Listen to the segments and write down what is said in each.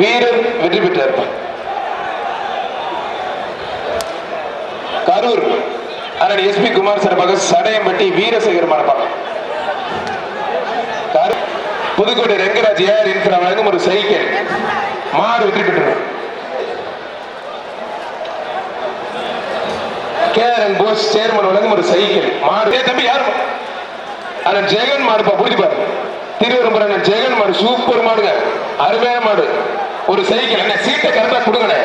வீரர் வெற்றி பெற்றார். கரூர் அண்ணன் எஸ்பி குமார் சார்பாக சடையம்பட்டி வீரசேகர் மரபாங்க புதுக்கோட்டை ரெங்கராஜ் ஏஆர் இன்ஃபிரா வழங்கும் ஒரு சைக்கிள் மாடு வெற்றி பெற்றது. கேஆர்என் போஸ் சேர்மன் வழங்கும் ஒரு சைக்கிள் மாடு தம்பி யார்? அண்ணன் ஜெகன் மாடுப்பா புரிஞ்சு பாரு திருவரம்பர் அண்ணன் ஜெகன் மாடு சூப்பர் மாடுங்க. அருமையான மாடு. ஒரு சைக்கிள் என்ன? சீட்டை கரெக்டா கொடுங்கண்ணே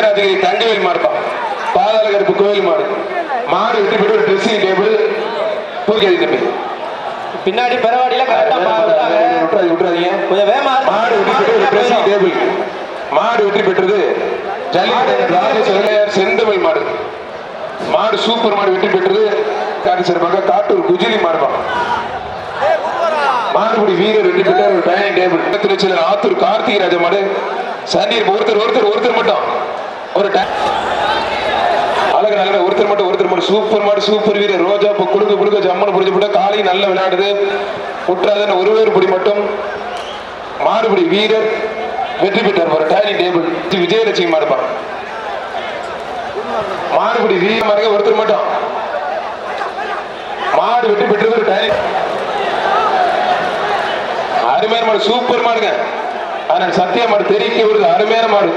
அதிகாரி தங்கவேல் மாடுப்பா பாதாள கருப்பு கோயில் மாடு. மாடு வெற்றி பெற்று ஒரு ட்ரெஸ்ஸிங் டேபிள் பூஜை தம்பி பின்னாடி பெறவாடியில கரெக்டா பாக்குறாங்க விட்டுறாதீங்க கொஞ்சம் வேகமா மாடு வெற்றி பெற்று ஒரு ட்ரெஸ்ஸிங் டேபிள் மாடு வெற்றி பெற்றது. ஜல்லிக்கட்டு ராஜேஸ்வரர் செந்தமிழ் மாடு. மாடு சூப்பர் மாடு வெற்றி பெற்றது. காட்டு சிறப்பாக காட்டூர் குஜிலி மாடுப்பா மாடுபடி வீரர் ரெண்டு பேர் ஒரு டைனிங் டேபிள் திருச்சியில் ஆத்தூர் கார்த்திகை ராஜ மாடு சண்டீர் ஒருத்தர் ஒருத்தர் ஒருத்தர் மட்டும். ஒரு அழகு நல்ல ஒருத்தர் மட்டும் ஒருத்தர் மட்டும். சூப்பர் மாடு சூப்பர் வீரர். ரோஜா இப்போ குடுக்க குடுக்க ஜம்மன் புடிச்சு போட்டா காலை நல்ல விளையாடுது. முற்றாதன் ஒருவர் புடி மட்டும். மாறுபடி வீரர் வெற்றி பெற்றார். ஒரு டைனிங் டேபிள் விஜயலட்சுமி மாடுப்பா மாறுபடி வீர மாடுங்க ஒருத்தர் மட்டும். மாடு வெற்றி பெற்றது ஒரு டைனிங் அருமையான மாடு சூப்பர் மாடுங்க. ஆனால் சத்திய மாடு தெரிவிக்க வருது அருமையான மாடு.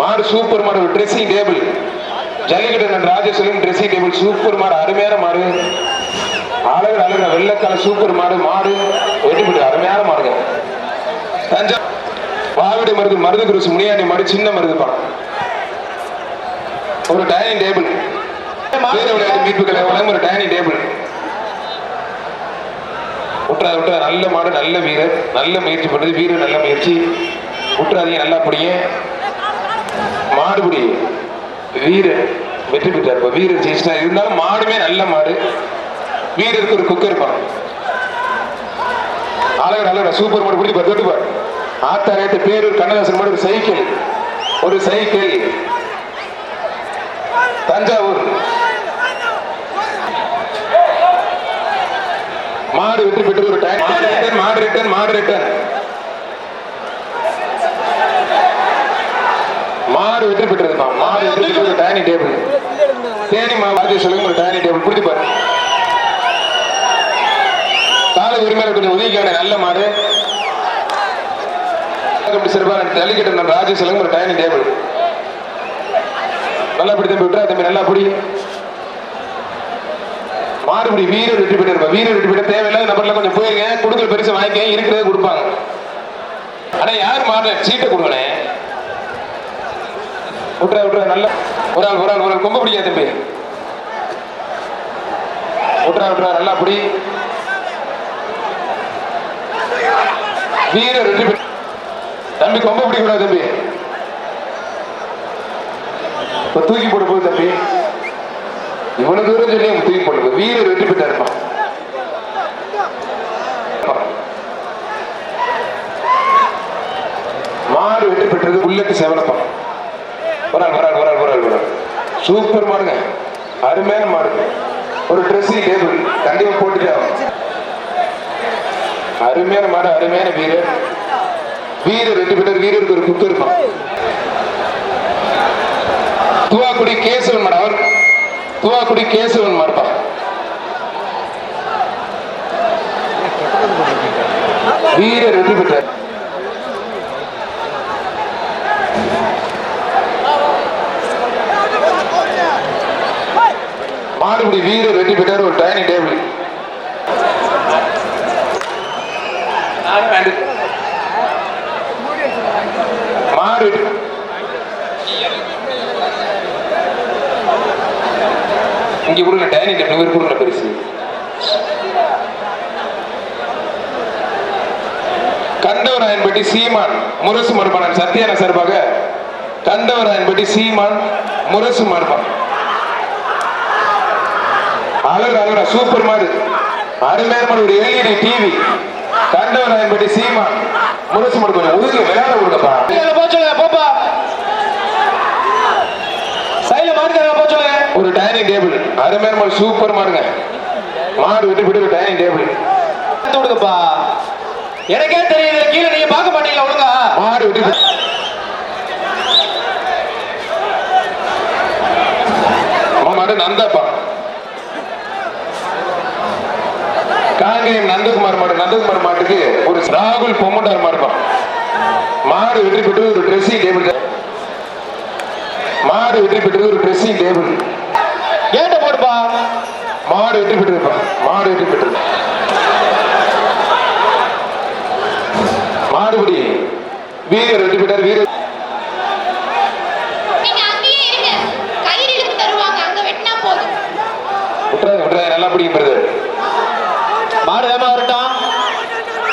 மாடு சூப்பர் மாடு ட்ரெஸ்ஸிங் டேபிள் ஜல்லிக்கட்டு அண்ணன் ராஜேஸ்வரன் ட்ரெஸ்ஸிங் டேபிள் சூப்பர் மாடு அருமையான மாடு. அழகு அழகு வெள்ளக்கால சூப்பர் மாடு மாடு. வெற்றி அருமையான மாடுங்க. தஞ்சா வாவிடு மருது மருது குருசு முனியாண்டி மாடு சின்ன மருது படம். ஒரு டைனிங் டேபிள் மீட்புகளை வழங்கும் ஒரு டைனிங் டேபிள் விட்டுறாது விட்டுறா நல்ல மாடு நல்ல வீரர். நல்ல முயற்சி பண்ணுது. வீரர் நல்ல முயற்சி. விட்டுறாதீங்க நல்லா பிடிங்க. மாடுபிடி. வீரர் வெற்றி பெற்றார். இப்போ வீரர் ஜெயிச்சிட்டா இருந்தாலும் மாடுமே நல்ல மாடு. வீரருக்கு ஒரு குக்கர் பணம் அழகர் அழகர். சூப்பர் மாடு பிடி தொட்டு பாரு. ஆத்தாரேட்டு பேரூர் கண்ணதாசன் மாடு ஒரு சைக்கிள். ஒரு சைக்கிள். தஞ்சாவூர். மாடு வெற்றி பெற்று ஒரு டைம் மாடு ரிட்டன் மாடு ரிட்டன் மாடு வெற்றி பெற்றதுமா மாடு வெற்றி பெற்று ஒரு டைனிங் டேபிள் தேனி மாவட்ட சொல்லுங்க ஒரு டைனிங் டேபிள் பிடிச்சி பாரு கால உரிமையில கொஞ்சம் உதவிக்கான நல்ல மாடு. சிறப்பான ஜல்லிக்கட்டு ராஜேஷ் சொல்லுங்க ஒரு டைனிங் டேபிள் நல்லா பிடி தம்பி விட்டுறா தம்பி நல்லா பிடி. மாறுபடி வீரர் வெற்றி பெற்று வீரர் வெற்றி பெற்ற தேவையில்லாத நபர்ல கொஞ்சம் போயிருங்க. கொடுக்குற பெருசு வாங்கிக்க இருக்கிறத கொடுப்பாங்க. ஆனா யார் மாறல? சீட்டை கொடுங்கண்ணே விட்டுறா விட்டுறா. நல்ல ஒரு ஆள் ஒரு ஆள் ஒரு ஆள். கொம்ப பிடிக்காது தம்பி. விட்டுறா விட்டுறா. நல்லா பிடி. வீரர் வெற்றி பெற்ற தம்பி கொம்ப பிடிக்கூடாது தம்பி. இப்ப தூக்கி போட்டு போகுது தம்பி. இவ்வளவு தூரம் சொல்லி அவங்க தூக்கி போட்டு வீர வெற்றி பெற்றா இருப்பான். மாடு வெற்றி பெற்றது உள்ளத்து செவலப்பான் வரால் வரால் வரால் வரால் சூப்பர் மாடுங்க. அருமையான மாடு. ஒரு ட்ரெஸ்ஸிங் டேபிள் கண்டிப்பா போட்டுட்டு அருமையான மாடு அருமையான வீரர் வீரர் வெற்றி பெற்றார் வீரருக்கு ஒரு குத்து இருப்பான். துவாக்குடி கேசவன் மாடு. அவர் துவாக்குடி கேசவன் மாடுப்பா வீர வெற்றி பெற்றார். மாடுபிடி வீர வெற்றி பெற்றார் ஒரு டைனிங் டேபிள் மாடு வெற்றி- டேபிள் இவர் கொடுங்க பெருசு கண்டவராயன்பட்டி சீமான் முரசு மடுப்பான் சத்யான சார்பாக கண்டவராயன்பட்டி சீமான் முரசு மடுப்பான் அழகு அழகா சூப்பர் மாடு. அருமையான ஒரு எல்இடி டிவி. கண்டவராயன்பட்டி சீமான் முரசு மடுப்பான் உதவி விளையாட போச்சுங்க ஒரு டைனிங் டேபிள் அருமையான மாடு சூப்பர் மாடுங்க. மாடு விட்டு விட்டு டைனிங் டேபிள் விடுங்கப்பா. எனக்கே தெரியுது கீழே நீங்க பார்க்க மாட்டீங்களா ஒழுங்கா? மாடு பெற்று ஆமா, மாடு நந்தாப்பா. காங்கேயம் நந்தகுமார் மாடு நந்தகுமார் மாட்டுக்கு ஒரு ராகுல் பொம்மண்டார் மாடுப்பா. மாடு வெற்றி பெற்று ஒரு ட்ரெஸ்ஸிங் டேபிள் மாடு வெற்றி பெற்றது ஒரு ட்ரெஸ்ஸிங் டேபிள் போடுப்பா. மாடு வெற்றி பெற்றிருப்பா மாடு வெற்றி பெற்றது மாடுபிடி. வீரர் வெற்றி பெற்றார் வீரர். விட்டுறாங்க விட்டுறாங்க நல்லா பிடிக்கும் பிரதர். மாடு வேமா வரட்டும்.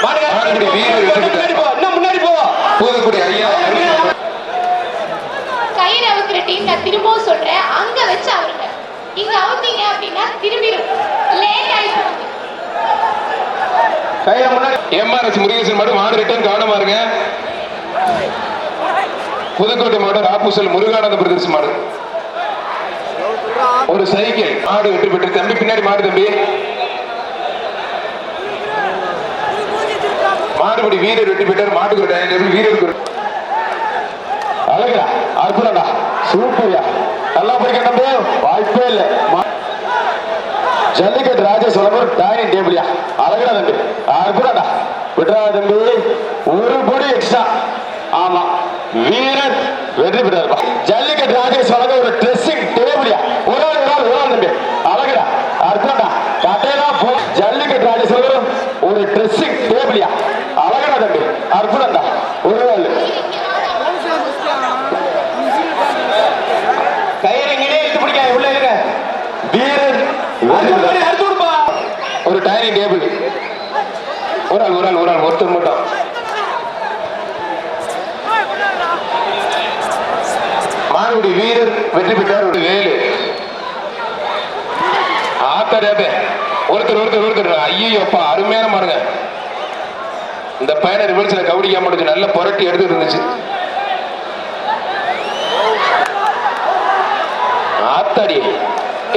மாடு மாடுபிடி வீரர் வெற்றி பெற்றார். முன்னாடி போ இன்னும் முன்னாடி போ. பூதக்குடி ஐயா. கயிறு அவுக்கிற டீம் நான் திரும்பவும் சொல்றேன். அங்க எம்ஆர்எஸ் முருகேசன் மட்டும் மாடு ரிட்டர்ன் கவனமா இருங்க. புதுக்கோட்டை மாவட்டம் ராப்பூசல் முருகானந்த பிரதர்ஸ் மாடு. ஒரு சைக்கிள் மாடு வெற்றி பெற்று தம்பி பின்னாடி மாடு தம்பி. மாடுபடி வீரர் வெற்றி பெற்றார் மாட்டுக்கு ஒரு வீரருக்கு அழகா அற்புதம்டா சூப்பர்யா நல்லா போய்க்க தம்பி வாய்ப்பே இல்லை. மா- ஜல்லிக்கட்டு ராஜேஷ் சொல்லப்போர் டைனிங் டேபிளியா அழகா தம்பி அற்புதம்டா. விட்றா தம்பி ஒரு பொடி எக்ஸ்ட்ரா ஆமா. வீரன் வெற்றி பெற்றாருப்பா ஜல்லிக்கட்டு ராஜேஷ் வழங்க ஒரு ட்ரெஸ்ஸிங் டேபிள்யா ஒரு ஆள் ஒரு ஆள் ஒரு ஆள் தம்பி அழகடா அற்புதம்டா கட்டையெல்லாம் போ ஜல்லிக்கட்டு ராஜேஷ் வழங்க ஒரு ட்ரெஸ்ஸிங் டேபிள்யா அழகடா தம்பி அற்புதம்டா ஒரு ஆள் கயிறு இங்கே இழுத்து பிடிக்காது உள்ள இருங்க வீரன் அடுத்து முன்னாடி அடுத்து விடுப்பா ஒரு டைனிங் டேபிள் ஒரு ஆள் ஒரு ஆள் ஒரு ஆள் ஒருத்தர் மட்டும். மானுடி வீரர் வெற்றி பெற்றார் ஒரு வேலு. ஆத்தாடே ஒருத்தர் ஒருத்தர் ஒருத்தர். ஐயோப்பா அருமையான மாடுங்க. இந்த பையனை ரிவர்ஸ்ல கவுடிக்காம முடிஞ்சு நல்ல புரட்டி எடுத்து இருந்துச்சு. ஆத்தாடி.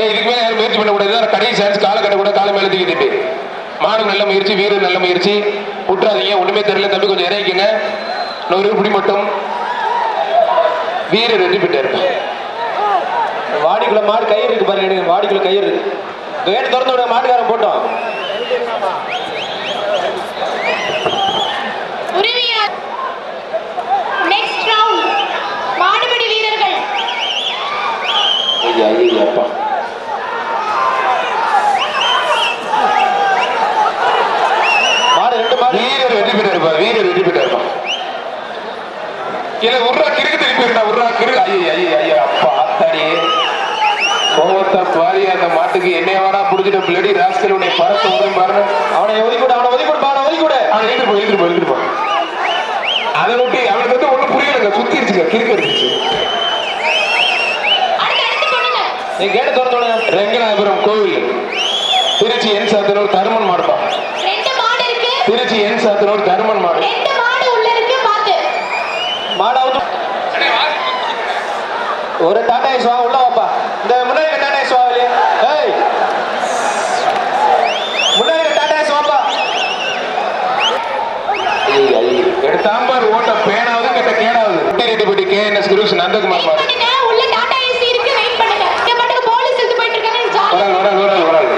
ஏய் இதுக்கு மேலே யாரும் முயற்சி பண்ண கூடாது கடைசி சான்ஸ் காலை கடை கூட காலை மேலே தூக்கிட்டு மாடு நல்ல முயற்சி வீரர் நல்ல முயற்சி. விட்டுறாதீங்க ஒண்ணுமே தெரியல. தம்பி கொஞ்சம் இறங்கிக்கங்க. நூறு பிடி மட்டும். வீரர் வெற்றி பெற்றார் வாடிக்குள்ள மாடு கயிறு இருக்கு பாருங்க வாடிக்குள்ள கயிறு வேட்டு திறந்து விட மாட்டுக்காரன் போட்டோம் உரிமையார் நெக்ஸ்ட் ரவுண்ட் மாடுபிடி வீரர்கள் ஐயா ஐயா அப்பா மாடு ரெண்டு மாடு வீரர் வெற்றி பெற்றாருப்பா வீரர் வெற்றி பெற்றாருப்பா இல்ல உர்ரா கிறுக்கு திருப்பி இருந்தா உர்ரா கிறு ஐயா ஐயா ஐயா அப்பா ஆத்தாடி கோவத்தை பாரி அந்த மாட்டுக்கு என்னைய வேணா புடிச்சிட்டு பிளடி ராஸ்கல் உடைய பரத்தை உதவி பாருங்க அவனை ஒதுக்கி விடு அவனை ஒதுக்கி விடுப்பா அவனை ஒதுக்கி விடு அவன் எழுதிட்டு போ எழுதிட்டு போ எழுதிட்டு போ அதை நோட்டி அவனுக்கு வந்து ஒண்ணும் புரியலங்க சுத்திருச்சுங்க கிறுக்கு இருந்துச்சு அடுத்து அடுத்து பண்ணுங்க நீ கேட்டு ரெங்கநாதபுரம் கோவில். திருச்சி என் சாத்தனூர் தருமன் மாடுப்பா திருச்சி என் சாத்தனூர் தருமன் மாடு. ரெண்டு மாடு உள்ள இருக்கு பாத்து. மாடு அவுத்து ஒரு டாடா ஏஸ் வா உள்ள வாப்பா. இந்த முன்னாடி டாடா ஏஸ் வா வெளியே. ஏய். முன்னாடி டாடா ஏஸ் வாப்பா. எடுத்தாம்பார் ஓட்ட பேனாவது கெட்ட கேடாவது. ரெட்டிப்பட்டி கே என் எஸ் குரூஸ் நந்தகுமார் மாடு பண்ணுங்க உள்ள டாடா ஏசி இருக்கு வெயிட் பண்ணுங்க இந்த பாட்டுக்கு போலீஸ் எடுத்து போயிட்டு இருக்காங்க ஜாலி ஒரு ஆள் ஒரு ஆள் ஒரு ஆள்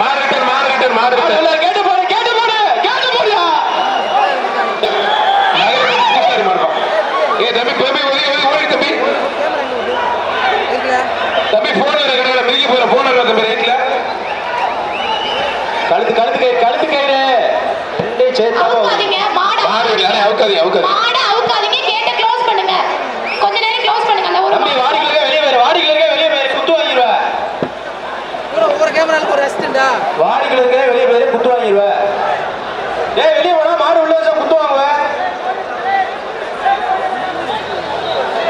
மாறு ரிட்டர் மாறு ரிட்டர் மாறு ரிட்டர் எல்லாரும் கேட்டு போடு கேட்டு போடு கேட்டு போடுயா ஏ தம்பி தம்பி ஒதுங்கி ஒதுங்கி ஓடி தம்பி தம்பி போன் கிடையாது மிதிக்க போற போன் தம்பி ரைட்ல கழுத்து கழுத்து கயிறு கழுத்து கயிறு ரெண்டே சேர்த்து அவுக்காதீங்க மாடு மாறு இல்லை அவுக்காதீங்க அவுக்காதீங்க மாடு அவுக்காதீங்க கேட்ட க்ளோஸ் பண்ணுங்க கொஞ்ச நேரம் க்ளோஸ் பண்ணுங்க அந்த ஒரு தம்பி மாடு. வாடிக்கல வெளியே வேறு வாடிக்கல வெளியே வேறு குத்து வாங்கிடுவ ஒவ்வொரு கேமராலுக்கு ஒரு ரெஸ்ட்டுண்டா வாடிக்கல வெளியே வேறு குத்து வாங்கிடுவ ஏய் வெளியே போனா மாடு உள்ள வச்சா குத்து வாங்குவ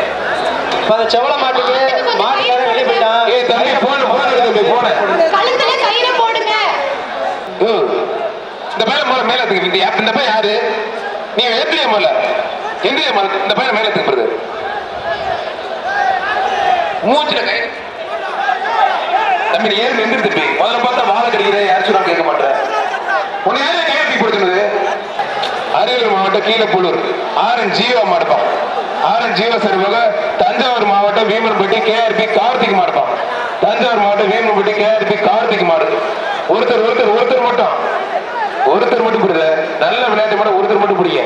இப்ப அந்த செவல மாட்டுக்கு மாட்டுக்காரன் வெளியே போயிட்டான் ஏ தம்பி போன் போன் தம்பி போன கழுத்துல கயிறை போடுங்க. இந்த பையன் மேல மேல எடுத்துக்க இந்த இந்த பையன் யாரு? நீ எந்திரிய மேல எந்திரிய மேல இந்த பையன் மேல எடுத்துக்கிறது மூச்சுல தம்பி நீ ஏறி நின்று தம்பி முதல்ல பார்த்தா வாழை கிடைக்கிற யாரும் சொன்னா கேட்க மாட்டேன் உன்னை யாரும் கேள்வி கொடுத்துனது அரியலூர் மாவட்டம் கீழப்பூலூர். ஆர்என் ஜீவா மாடுப்பான் ஆர்என் ஜீவா சார்பாக தஞ்சாவூர் மாவட்டம் வீமன்பட்டி கேஆர்பி கார்த்திக் மாடுப்பான் தஞ்சாவூர் மாவட்டம் வீமன்பட்டி கேஆர்பி கார்த்திக் மாடு. ஒருத்தர் ஒருத்தர் ஒருத்தர் மட்டும். ஒருத்தர் மட்டும் பிடிக்கல. நல்ல விளையாட்டு மாட ஒருத்தர் மட்டும் பிடிக்க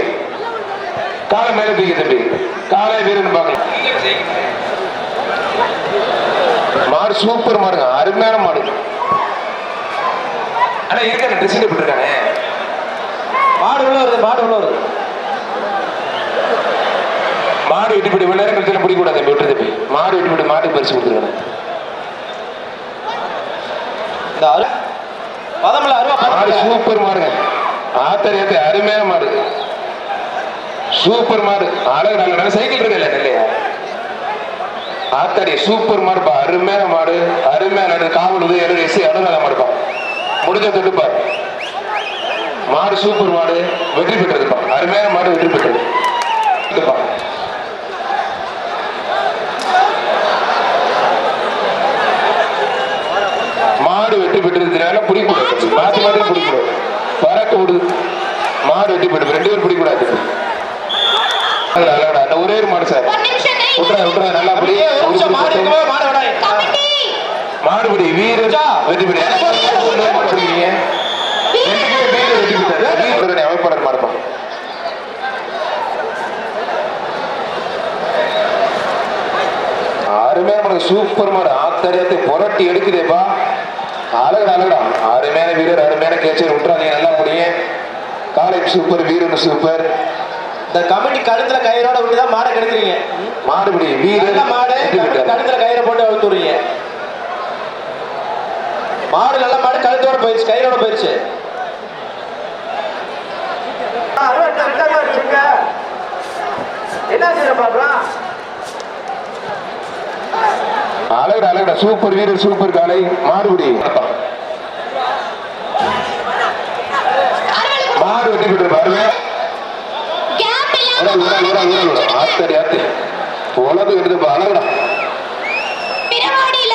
காலை மேல தூக்கி தம்பி காலை வீரன் பார்க்கலாம் மாடு சூப்பர் மாடுங்க. அருமையான மாடு. ஆனா இருக்க ட்ரெஸ்ஸிங் போட்டுருக்கானே மாடு உள்ள வருது? மாடு உள்ள வருது? மாடு வெட்டி போட்டு நேரம் கழிச்சு பிடிக்க கூடாது தம்பி மாடு வெட்டி போட்டு மாட்டுக்கு பரிசு கொடுத்துருக்கானே இந்த அரு பதமில்ல அருவா மாடு சூப்பர் மாடுங்க. ஆத்தரியத்தை அருமையான மாடு. சூப்பர் மாடு. அழகு நல்ல நல்ல சைக்கிள் இருக்குல்ல இல்லையா ஆத்தாடி சூப்பர் மாடுப்பா. அருமையான மாடு. அருமையான நடு காவல் உதவி எழுதி எஸ்சி அனுராத மாடுப்பா. முடிஞ்ச தொட்டுப்பார் மாடு சூப்பர் மாடு. வெற்றி பெற்றதுப்பா. அருமையான மாடு வெற்றி பெற்றது. பெற்றதுனால பிடிக்கூடாது மாத்தி மாத்தி பிடிக்கூடாது பறக்க விடுது மாடு வெட்டி போயிட்டு ரெண்டு பேரும் பிடிக்கூடாது. அந்த ஒரே ஒரு மாடு சார். விட்டுறா விட்டுறா நல்லா பிடி மாடுபிடி வீரர் பெற்று மாடு பிடிக்கிறீங்க அமைப்பாளர் அருமையான மாடு சூப்பர் மாடு. ஆத்தரியத்தை புரட்டி எடுக்குதேப்பா. அழகடா அழகடா அருமையான வீரர் அருமையான கேச்சர் விட்டுறாதீங்க நல்லா முடியுங்க காலை சூப்பர் வீரன் சூப்பர் இந்த கமிட்டி கழுத்துல கயிறோட விட்டு தான் மாடை கெடுக்குறீங்க. மாடுபிடி வீரர் மாடு. கழுத்துல கயிறை போட்டு அழுத்துறீங்க. மாடு நல்ல மாடு கழுத்தோட போயிடுச்சு கயிறோட போயிடுச்சு என்ன செய்ய பாக்கலாம் அழகுடா அழகுடா. சூப்பர் வீரர் சூப்பர் காலை மாறுபடி. மாறு வெட்டி பெற்று பாருங்க. கேப் ஆத்தடி உலகம் எடுத்து அழகுடா. பிறவாடியில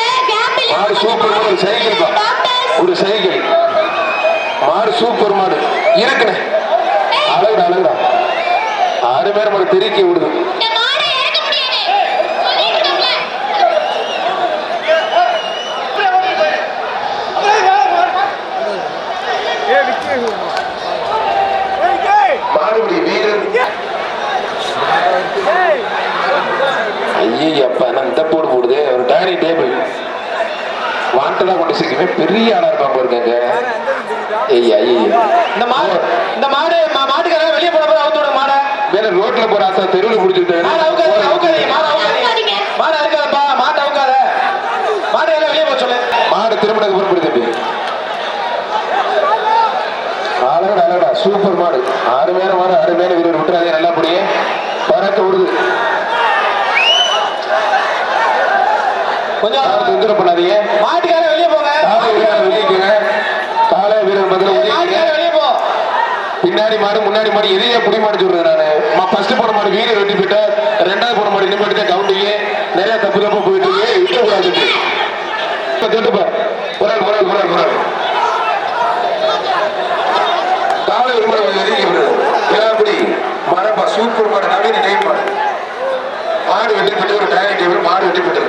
மாடு சூப்பர் ஒரு சைக்கிள் பா. ஒரு சைக்கிள். மாடு சூப்பர் மாடு. இறக்குனே. அழகுடா அழகுடா. ஆறு பேர் மாடு தெருக்கி விடுது இந்த மாடை இறக்க முடியாது சொல்லிருக்கோம்ல மாடுபிடி வீரர் ஐயே அப்பா நான் இந்த போடு போடுது. ஒரு டைனிங் டேபிள் வாண்டதா கொண்டு சேர்க்கவே பெரிய ஆளா இருப்பான் பாருங்க. ஐயா ஐயா இந்த மாடு இந்த மாடு மா- மாட்டுக்காரங்க வெளியே போன போது மாடை வேற ரோட்ல போற ஆசை தெருவில் பிடிச்சிட்டு. மாடு அவுக்காதீங்க அவுக்காதீங்க மாடு அவுக்காதீங்க. மாடு அறுக்காதப்பா மாட்டை அவுக்காத. மாடு எல்லாம் வெளியே போக சொல்லு. மாடு திருமணத்துக்கு புறப்படி அழகடா சூப்பர் மாடு. மாடு ஆறு மேல வீரர் விட்டுறாதே நல்லா முடியே பறக்க விடுது. கொஞ்சம் தொந்தரவு பண்ணாதீங்க. மாட்டுக்காரங்க வெளியே போங்க. காலை வீரர் வெளியேக்குங்க காலை வீரர் பதில் பின்னாடி மாடு முன்னாடி மாடு எதையே புடி மாடு சொல்றது நானு. ஃபர்ஸ்ட் போன மாடு வீரர் வெட்டி போயிட்டார். ரெண்டாவது போன மாடு இனிமேட்டு தான் கவுண்டிங்க. நிறைய தப்பு தப்பா போயிட்டு இருக்கு. விட்டு கூடாது தொட்டுப்பா ஒரு ஆள் ஒரு ஆள் ஒரு ஆள் ஒரு ஆள் காலை ஒரு மாடு கொஞ்சம் நெருங்கி விடுது ஏழாப்படி மரப்பா சூப்பர் மாடுனாவே நவீன டைம் மாடு மாடு வெட்டி போட்டு ஒரு டயர் டேபிள் மாடு வெட்டி போட்டு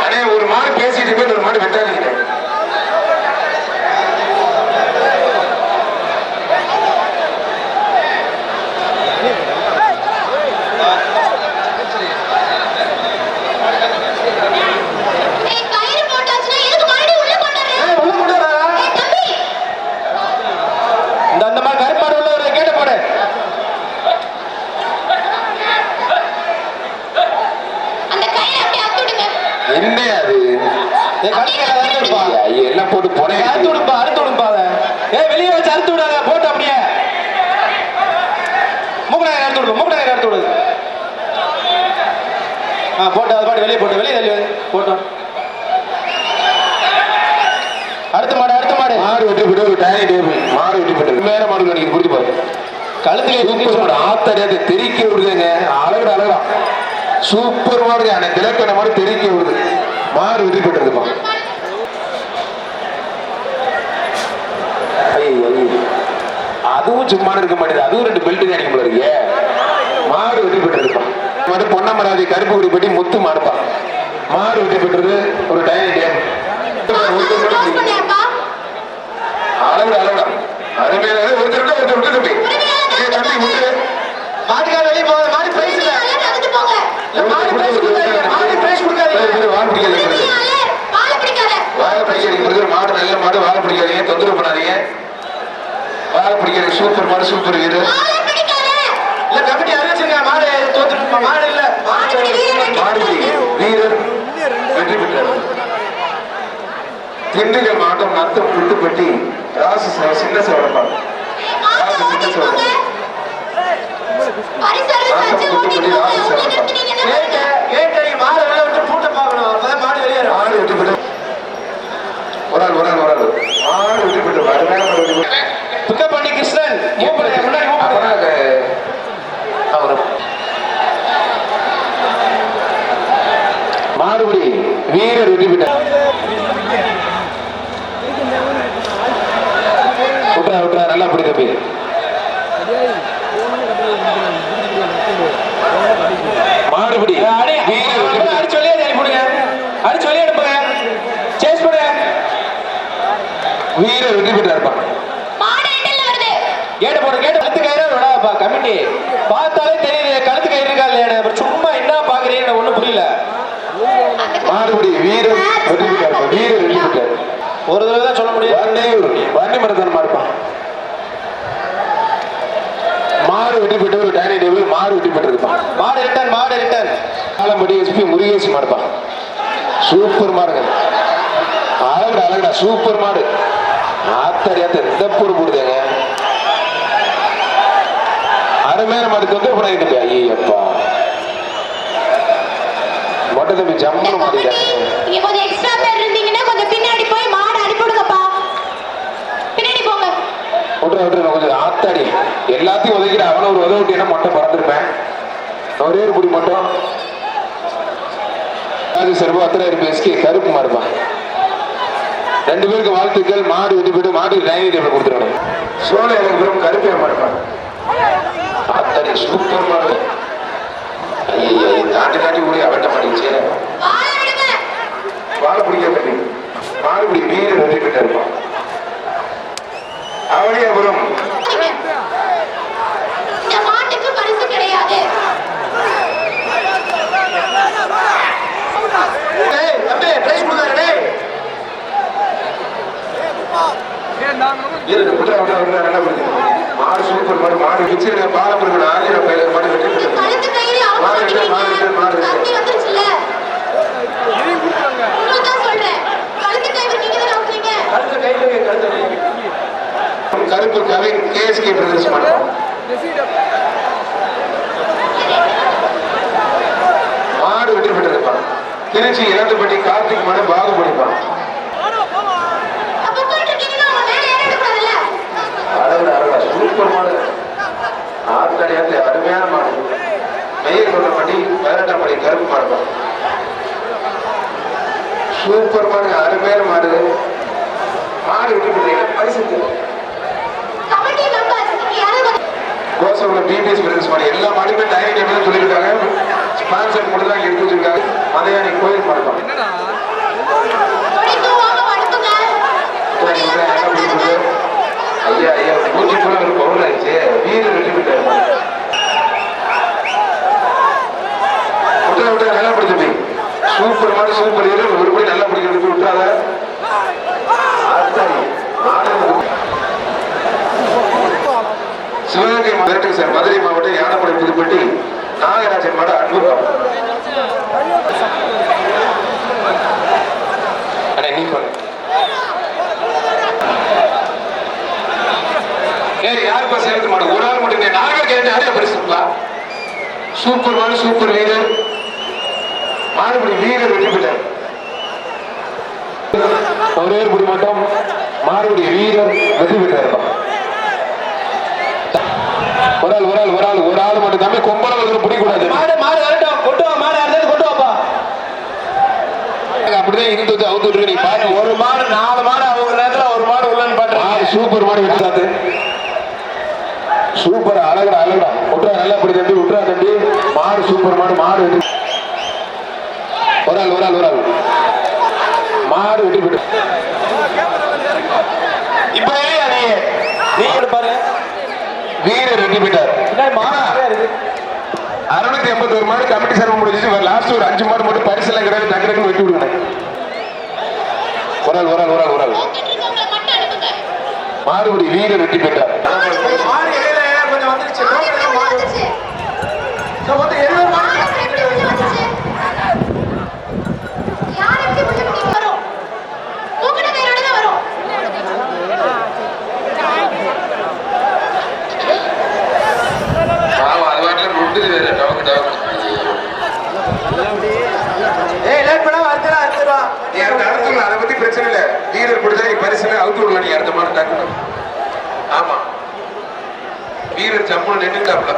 அண்ணே ஒரு மாடு பேசிட்டு போய் ஒரு மாடு வெட்டாங்க ஏய், கயிறு போட்டாச்சுன்னா எதுக்கு மறுபடியும் உள்ள கொண்டு வர்ற? ஏய், உள்ள கொண்டு வராரா? ஏய், தம்பி இந்த அந்த மாதிரி கருப்பாடு உள்ள ஒரு கேட்ட போடு அந்த கயிறை அப்படியே அவுத்து விடுங்க என்ன அது ஏய் கருப்பாடு அறுத்து விடுப்பா ஐயா, எல்லாம் போட்டு போனேன் அறுத்து விடுப்பா அறுத்து விடுப்பா அதை ஏய் வெளியே வச்சு அறுத்து விடாத போட்டு அப்படியே மூக்கடாங்க அறுத்து விடு மூக்கடாங்க அறுத்து விடு ஆ போட்டு அது பாட்டு வெளியே போட்டு வெளியே தள்ளி வை. போட்டோம் அடுத்த மாடு அடுத்த மாடு மாடு வெட்டி போட்டு ஒரு டைனிங் டேபிள் மாடு வெட்டி போட்டு மேல மாடு நீங்க பிடிச்சி பாரு கழுத்துல சூப்பர் மாடு ஆத்தடியாத தெறிக்க விடுதுங்க அழகுடா அழகா சூப்பர் மாடுங்க அந்த திலக்கண மாடு தெறிக்க விடுது மாடு ஐயோ, ஐயோ. அதுவும் சும்மா இருக்க மாட்டேது அதுவும் ரெண்டு பெல்ட் தான் அடிக்க முடியாது மாடு வெற்றி பெற்றதுப்பா மாடு பொன்னமராதி கருப்பு குறிப்பட்டி முத்து மாடுப்பா மாடு வெற்றி பெற்றது ஒரு டைனிங் டேம் அளவிட அளவிட ஒருத்தர் விட்டு ஒருத்தர் விட்டு தம்பி ஏய், தம்பி விட்டு மாட்டுக்கார வெளியே போக மாடு பிரைஸ் இல்ல. மாடு பிரைஸ் கொடுக்காதீங்க மாடு பிரைஸ் கொடுக்காதீங்க. வாழ பிடிக்காதீங்க. வாழ பிடிக்காத வாழ பிடிக்காதீங்க. மாடு நல்ல மாடு வாழ பிடிக்காதீங்க. தொந்தரவு பண்ணாதீங்க. வாழ பிடிக்காதீங்க. சூப்பர் மாடு சூப்பர் வீடு. இல்ல கமிட்டி அறிவிச்சிருங்க மாடு தோத்துட்டு மாடு இல்ல. மாடு வீரர் வெற்றி பெற்றார். நிறுத்தினீங்கன்னா கேட்ட கேட்ட மாடு வெளியே விட்டு பூட்ட பார்க்கணும். அப்பதான் மாடு வெளியேறும் மாடு வெற்றி பெற்ற ஒரு ஆள் ஒரு ஆள் ஒரு ஆள். அருமையான மாடு வெற்றி பெற்ற பிக்கப் பண்ணி கிருஷ்ணன். முன்னாடி அவரு. மாடுபடி வீரர் பெற்றார் விட்றா விட்றா நல்லா பிடி தம்பி பெற்றார். அடிச்சு வெளியே அடி போடுங்க. அடிச்சு வெளியே அனுப்புங்க சேஸ் பண்ணுங்க வீரர் வெற்றி பெற்றார்ப்பா. கேட்டு போடுங்க கேட்டு கழுத்து கயிறு விடாப்பா கமிட்டி. பார்த்தாலே தெரியுது கழுத்து கயிறு இருக்கா இல்லையா அப்புறம் சும்மா என்ன பாக்குறீங்கன்னு ஒண்ணும் புரியல. மாடுபடி வீரர் வெற்றி பெற்றார்ப்பா. வெற்றி பெற்றார். ஒரு தடவை தான் சொல்ல முடியும். வண்டியூர் வண்டி மரத்தனமா இருப்பான் மாடு வெட்டி ஒரு டைனிங் டேபிள் மாடு வெட்டி இருப்பான் மாடு ரிட்டர்ன் மாடு ரிட்டர்ன் ஆலம்பட்டி எஸ்பி முருகேசி மாடுப்பான் சூப்பர் மாடுங்க. அழகுடா அழகுடா சூப்பர் மாடு. ஆத்தரியாத்த எந்த பொருள் போடுதுங்க? அருமையான மாடு தொந்தரவு பண்ணாங்க ஐயப்பா மொட்டை தம்பி ஜம்முன்னு மாட்டிட்டாங்க இங்க கொஞ்சம் எக்ஸ்ட்ரா பேர் இருந்தீங்கன்னா கொஞ்சம் பின்னாடி போய் மாடு அனுப்பிவிடுங்கப்பா பின்னாடி போங்க விட்டுற கொஞ்சம் ஆத்தாடி. எல்லாத்தையும் உதவிக்கிற அவனை ஒரு உதவிட்டினா மட்டும் பறந்துருப்பேன்? ஒரே ஒரு குடி மட்டும் அது சர்வாத்திர எஸ்கே கருப்பு மாறுமா ரெண்டு பேருக்கு வாழ்த்துக்கள். மாடு விட்டு போயிட்டு மாடு டைனிங் டேபிள் கொடுத்துருவாங்க சோழ எனக்கு பெரும் கருப்பே மாடுப்பா ஆத்தாடி சூப்பர் மாடு ஐயோ தாண்டி தாண்டி ஓடி அவட்ட மாட்டேங்குச்சு வாழ விடுங்க வாழை பிடிக்க மாட்டேங்குது மாடு பிடி வீரர் வெற்றி பெற்று இருப்பான் அவனியாபுரம் இந்த மாட்டுக்கு பரிசு கிடையாது டேய் தம்பி பிரைஸ் கொடுங்க டேய் வீரர் விட்றா விட்றா விட்றா நல்லா பிடிக்கும் மாடு சூப்பர் மாடு மாடு வச்சு பாலமுருகன் ஆதிர பயில மாடு வெற்றி இந்த பெற்று கழுத்து கயிறு அவங்க மாடு இருக்கு, மாடு இருக்கு, மாடு இருக்கு. தண்ணி வந்துருச்சுல்ல உங்களுக்கு தான் சொல்றேன் கழுத்து கயிறு நீங்க தான் அவுக்குறீங்க கழுத்து கைட்டு கழுத்து கருப்பு கவி கேஎஸ்கே பிரதர்ஸ் மாட்டோம் மாடு வெற்றி பெற்றிருப்பான். திருச்சி இளந்துப்பட்டி கார்த்திக் மாடு பாகு பிடிப்பான். சூப்பர் மாடு. ஆத்தாடி ஆத்தி அருமையான மாடு. மெய்யர் கொண்டபடி பேரட்டப்படி கருப்பு மாடுப்பான் சூப்பர் மாடு அருமையான மாடு. மாடு வெற்றி பெற்றீங்க பரிசு கமிட்டி மெம்பர்ஸ் நீங்க யாரும் கோசவங்க பிபிஎஸ் பிரதேச மாடு எல்லா மாடுமே டைனிங் டேபிள் சொல்லியிருக்காங்க. ஸ்பான்சர் மட்டும் தான் எடுத்து வச்சிருக்காங்க. கோயில் அனுப்புங்க கொடி எல்லாம் போடாதீங்க. ஐயா ஐயா பூச்சி கூட ஒரு பவுல் ஆயிடுச்சு வீரர் வெற்றி பெற்றாரு விட்டுற விட்டுற நல்லா பிடிச்சது சூப்பர் மாடு சூப்பர் வீரர் ஒரு படி நல்லா பிடிக்கிறது போய் விட்டுறாத ஆத்தாடி, மாடு சிவகங்கை மாவட்டம் சார் மதுரை மாவட்டம் யானப்படை புதுப்பட்டி நாகராஜன் மாடு அன்பு அண்ணா நீ ஏய் யாருப்பா சேர்த்து மாட்டோம் ஒரு ஆள் மட்டும். நாங்க கேட்டு யாரையா பரிசுப்பா சூப்பர் மாடு சூப்பர் வீரர் மாறுபடி வீரர் வெற்றி பெற்றார். ஒரே ஒரு முடி வீரர் வெற்றி பெற்றார். ஒரு ஆள் ஒரு ஆள் ஒரு ஆள் ஒரு ஆள் மட்டும். தம்பி கும்பல பிடிக்கூடாது மாடு மாடு வரட்டும். கொண்டு வா மாடு அறுத்து அப்படிதான் இருந்து வந்து அவுத்து விட்டு பாரு. ஒரு மாடு நாலு மாடு அவங்க நேரத்தில் ஒரு மாடு உள்ளன்னு பாட்டு சூப்பர் மாடு விட்டாது சூப்பர் அழகுடா அழகுடா. விட்டுறா நல்லா அப்படி தம்பி விட்டுறா தம்பி. மாடு சூப்பர் மாடு மாடு வெட்டி. ஒரு ஆள் ஒரு ஆள் ஒரு ஆள். மாடு விட்டு விட்டு இப்ப நீ? நீ பாருங்க போயிட்டார். இருக்கு. அறுநூத்தி எண்பத்தி ஒரு மாடு கமிட்டி சர்வ் முடிஞ்சிச்சு. லாஸ்ட் ஒரு அஞ்சு மாடு மட்டும் கிடையாது டக்கு டக்குன்னு வெட்டி விடுங்க ஒரு ஆள் ஒரு ஆள் ஒரு ஆள் ஒரு ஆள். போக்கிட்டு இருக்கவங்களை மட்டும் அனுப்புங்க மாடுபடி வீரர் வெட்டி போயிட்டார் மாடு இடையில கொஞ்சம் வந்துருச்சு மாடு எப்படி உள்ள வந்துச்சு So, வந்து எழுபது மாடு மாடு எப்படி உள்ள வந்துச்சு யார் எப்படி உள்ள கூட்டிட்டு வரும் தூக்கின கயிறோட தான் வரும் ஆமா அது வாட்டில முட்டுது வேற டவுக்கு டவுக்கு ஏய் லேட் பண்ணா அறுத்துடா அறுத்துடா நீ அடுத்த அடுத்து அதை பத்தி பிரச்சனை இல்ல வீரர் பிடிச்சா நீ பரிசுல அவுத்து விடலாம் நீ அடுத்த மாடு டக்குனு ஆமா. வீரர் சம்பளம் நின்றுட்டாப்ல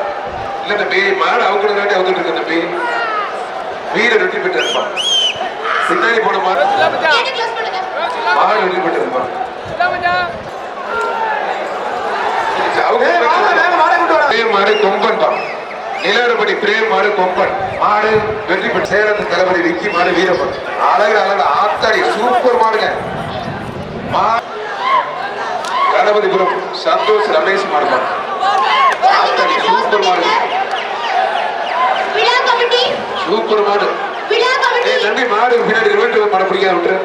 இல்ல தம்பி மாடு அவுக்கணுங்காட்டி அவுத்துட்டு இருக்க தம்பி வீரர் வெட்டி பெற்று இருப்பான் பின்னாடி போன மாடு. மாடு வெட்டி பெற்று இருப்பான் மாடை பிரேம் மாடு கொம்பன் தான். நிலவரப்படி பிரேம் மாடு கொம்பன். மாடு வெற்றி பெற்ற சேலத்து தளபதி விக்கி மாடு வீரப்பன். அழகு அழகு ஆத்தாடி சூப்பர் மாடுங்க. மா- கணபதிபுரம் சந்தோஷ் ரமேஷ் சூப்பர் மாடு. விழா கமிட்டி. சூப்பர் மாடு. தம்பி மாடு பின்னாடி ரிவெண்ட் மாடு பிடிக்காம விட்டுரு.